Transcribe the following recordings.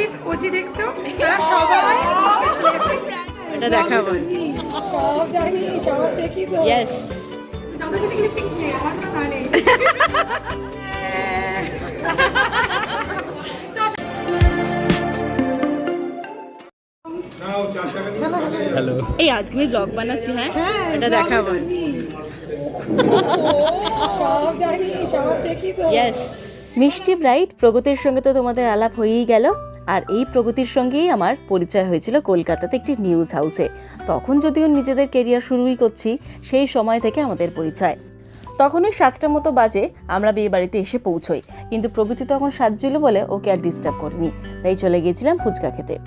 With OG দেখছ? তারা সবাই এটা দেখাবো। সব জানি সব দেখি তো। ইয়েস যাদের সাথে লিপস্টিক নেই? আমার কোনো না নেই। এই আজকে আমি ব্লগ বানাচ্ছি হ্যাঁ? এটা দেখাবো। সব জানি সব দেখি তো। ইয়েস মিষ্টি ব্রাইট প্রগতির সঙ্গে তো তোমাদের আলাপ হয়েই গেল। আর এই প্রগতির সঙ্গেই আমার পরিচয় হয়েছিল কলকাতাতে একটি নিউজ হাউসে তখন যদিও নিজেদের কেরিয়ার শুরুই করছি, সেই সময় থেকে আমাদের পরিচয়। তখন ওই সাতটা মতো বাজে আমরা বিয়ে বাড়িতে এসে পৌঁছই। কিন্তু প্রগতি তখন সাজছিল বলে ওকে আর ডিস্টার্ব করিনি। তাই চলে গিয়েছিলাম ফুচকা খেতে।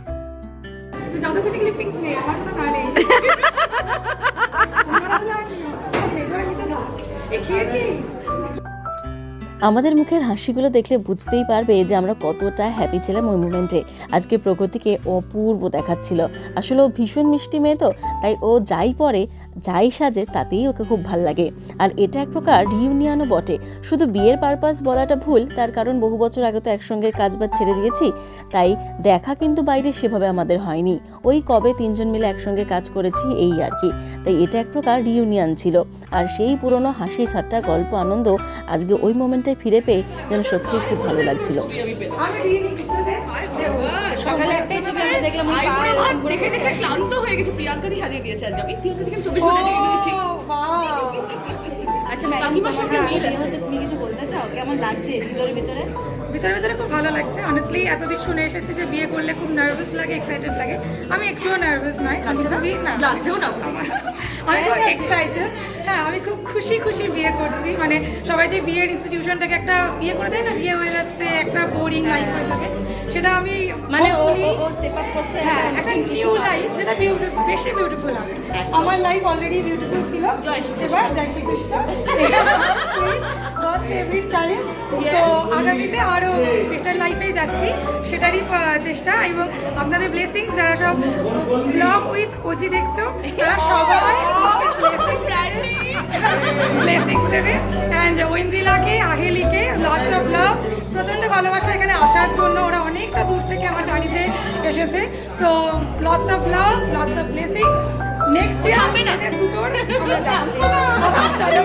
আমাদের মুখের হাসিগুলো দেখলে বুঝতেই পারবে যে আমরা কতটা হ্যাপি ছিলাম ওই মুমেন্টে আজকে প্রকৃতিকে অপূর্ব দেখাচ্ছিল। আসলে ও ভীষণ মিষ্টি মেয়ে তো, তাই ও যাই পরে যাই সাজে, তাতেই ওকে খুব ভালো লাগে। আর এটা এক প্রকার রিউনিয়নও বটে। শুধু বিয়ের পারপাস বলাটা ভুল, তার কারণ বহু বছর আগে তো একসঙ্গে কাজ বাজ ছেড়ে দিয়েছি, তাই দেখা কিন্তু বাইরে সেভাবে আমাদের হয়নি। ওই কবে তিনজন মিলে একসঙ্গে কাজ করেছি, এই আর কি। তাই এটা এক প্রকার রিউনিয়ন ছিল। আর সেই পুরনো হাসি ঠাট্টা, গল্প, আনন্দ, আজকে ওই মোমেন্টে ফিরে পেয়ে যেন সত্যিই খুব ভালো লাগছিল। আমি দিইনি কিছু দে সকালে একটাই ছবি আমরা দেখলাম আই করে ভাত দেখে দেখে ক্লান্ত হয়ে গেছে প্রিয়াঙ্কা হারিয়ে দিয়েছে আজকে আমি প্রিয়াঙ্কা থেকে চব্বিশ ঘণ্টা ডেকে নিয়েছি আচ্ছা ম্যাডাম তুমি কিছু বলতে চাও? কেমন লাগছে ভিতরে ভিতরে? ভিতরে ভিতরে খুব ভালো লাগছে। অনেস্টলি এতদিন শুনে এসেছি যে বিয়ে করলে খুব নার্ভাস লাগে এক্সাইটেড লাগে। আমি একটুও নার্ভাস নয় আমি খুবই না লাগছেও না? আমি খুব এক্সাইটেড হ্যাঁ আমি খুব খুশি খুশি বিয়ে করছি। মানে সবাই যে বিয়ের ইনস্টিটিউশনটাকে একটা বিয়ে করে দেয় না বিয়ে হয়ে যাচ্ছে একটা বোরিং লাইফ হয়ে থাকে। সেটা আমি মানে করছে হ্যাঁ একটা নিউ লাইফ যেটা বিউটিফুল বেশি বিউটিফুল হবে। আমার লাইফ অলরেডি বিউটিফুল ছিল। জয় শ্রী এবার জয় শ্রীকৃষ্ণ। গডস এভরি টাইম তো আগামীতে আরও বেটার লাইফে যাচ্ছি। সেটারই চেষ্টা এবং আপনাদের ব্লেসিং যারা সব ব্লগ উইথ ওজি দেখছ তারা সবাই ব্লেসিং দেবে। অ্যান্ড ঐন্দ্রিলাকে আহেলিকে লটস অফ লাভ প্রচণ্ড ভালোবাসা এখানে আসার জন্য ওরা অনেকটা দূর থেকে আমার গাড়িতে এসেছে। So lots of love lots of blessing next year দুটোর আমরা যাচ্ছি।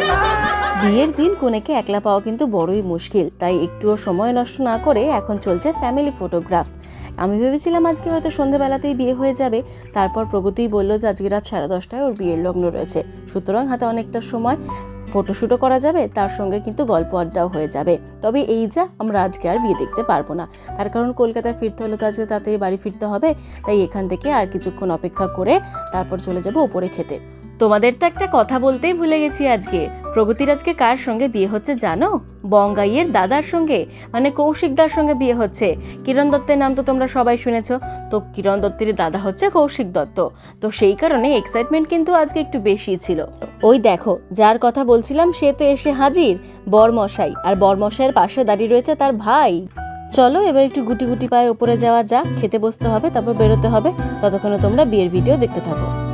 bye. বিয়ের দিন কনেকে একলা পাওয়া কিন্তু বড়ই মুশকিল, তাই একটুও সময় নষ্ট না করে এখন চলছে ফ্যামিলি ফটোগ্রাফ আমি ভেবেছিলাম আজকে হয়তো সন্ধেবেলাতেই বিয়ে হয়ে যাবে, তারপর প্রগতি বলল যে আজকে রাত সাড়ে দশটায় ওর বিয়ের লগ্ন রয়েছে। সুতরাং হাতে অনেকটা সময় ফটোশ্যুটও করা যাবে, তার সঙ্গে কিন্তু গল্প আড্ডাও হয়ে যাবে। তবে এই যা, আমরা আজকে আর বিয়ে দেখতে পারব না। তার কারণ কলকাতায় ফিরতে হলে তো আজকে তাতেই বাড়ি ফিরতে হবে, তাই এখান থেকে আর কিছুক্ষণ অপেক্ষা করে তারপর চলে যাব ওপরে খেতে। তোমাদের তো একটা কথা বলতেই ভুলে গেছি আজকে। প্রগতির আজকে কার সঙ্গে বিয়ে হচ্ছে জানো? বঙ্গাইয়ের দাদার সঙ্গে? মানে কৌশিকদার সঙ্গে বিয়ে হচ্ছে? কিরণ দত্তের নাম তো তোমরা সবাই শুনেছো। তো কিরণ দত্তের দাদা হচ্ছে কৌশিক দত্ত। তো সেই কারণে এক্সাইটমেন্ট কিন্তু আজকে একটু বেশি ছিল। ওই দেখো, যার কথা বলছিলাম সে তো এসে হাজির, বরমশাই। আর বরমশাইয়ের পাশে দাঁড়িয়ে রয়েছে তার ভাই। চলো এবার একটু গুটি গুটি পায়ে উপরে যাওয়া যাক। খেতে বসতে হবে, তারপর বেরোতে হবে। ততক্ষণে তোমরা বিয়ের ভিডিও দেখতে থাকো।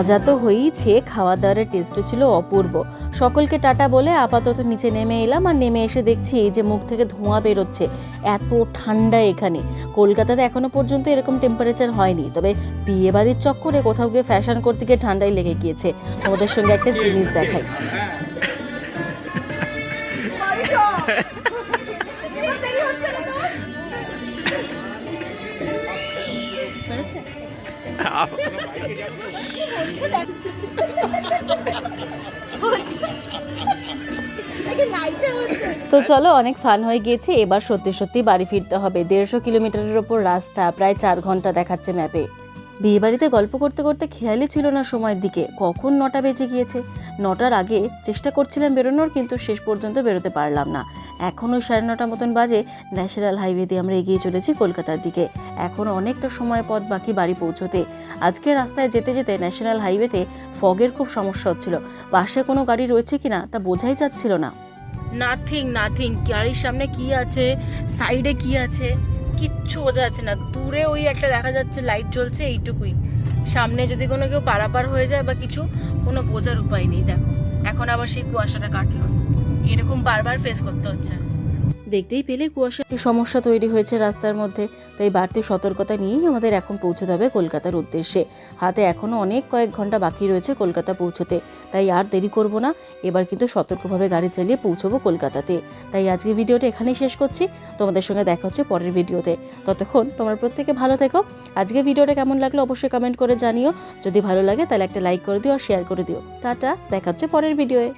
মজা তো হয়েইছে খাওয়া দাওয়ার টেস্টও ছিল অপূর্ব। সকলকে টাটা বলে আপাতত নিচে নেমে এলাম আর নেমে এসে দেখছি এই যে মুখ থেকে ধোঁয়া বেরোচ্ছে, এত ঠান্ডা এখানে। কলকাতাতে এখনও পর্যন্ত এরকম টেম্পারেচার হয়নি, তবে বিয়ে বাড়ির চক্করে কোথাও গিয়ে ফ্যাশন করতে গিয়ে ঠান্ডায় লেগে গিয়েছে। তোমাদের সঙ্গে একটা জিনিস দেখাই। তো চলো, অনেক ফান হয়ে গিয়েছে। এবার সত্যি সত্যি বাড়ি ফিরতে হবে। দেড়শো কিলোমিটারের ওপর রাস্তা, প্রায় চার ঘণ্টা দেখাচ্ছে ম্যাপে বিয়ে বাড়িতে গল্প করতে করতে খেয়ালই ছিল না সময়ের দিকে। কখন নটা বেজে গিয়েছে? নটার আগে চেষ্টা করছিলাম বেরোনোর, কিন্তু শেষ পর্যন্ত বেরোতে পারলাম না। এখন ওই সাড়ে নটা মতন বাজে, ন্যাশনাল হাইওয়ে দিয়ে আমরা এগিয়ে চলেছি কলকাতার দিকে। এখন অনেকটা সময় পথ বাকি বাড়ি পৌঁছতে। আজকে রাস্তায় যেতে যেতে ন্যাশনাল হাইওয়েতে ফগের খুব সমস্যা হচ্ছিল। পাশে কোনো গাড়ি রয়েছে কিনা তা বোঝাই যাচ্ছিল না। নাথিং নাথিং গাড়ির সামনে কি আছে? সাইডে কি আছে? কিচ্ছু বোঝা যাচ্ছে না। দূরে ওই একটা দেখা যাচ্ছে লাইট জ্বলছে, এইটুকুই। সামনে যদি কোনো কেউ পারাপার হয়ে যায় বা কিছু, কোনো বোঝার উপায় নেই, দেখো। এখন আবার সেই কুয়াশাটা কাটলো। এরকম বারবার ফেস করতে হচ্ছে। দেখতেই পেলে কুয়াশা সমস্যা তৈরি হয়েছে রাস্তার মধ্যে, তাই বাড়তি সতর্কতা নিয়েই আমাদের এখন পৌঁছতে হবে কলকাতার উদ্দেশ্যে। হাতে এখনও অনেক কয়েক ঘণ্টা বাকি রয়েছে কলকাতা পৌঁছতে, তাই আর দেরি করব না। এবার কিন্তু সতর্কভাবে গাড়ি চালিয়ে পৌঁছবো কলকাতাতে। তাই আজকে ভিডিওটা এখানেই শেষ করছি। তোমাদের সঙ্গে দেখা হচ্ছে পরের ভিডিওতে। ততক্ষণ তোমরা প্রত্যেকে ভালো থেকো। আজকে ভিডিওটা কেমন লাগল অবশ্যই কমেন্ট করে জানিও। যদি ভালো লাগে তাহলে একটা লাইক করে দিও আর শেয়ার করে দিও। টাটা, দেখা হচ্ছে পরের ভিডিওয়ে।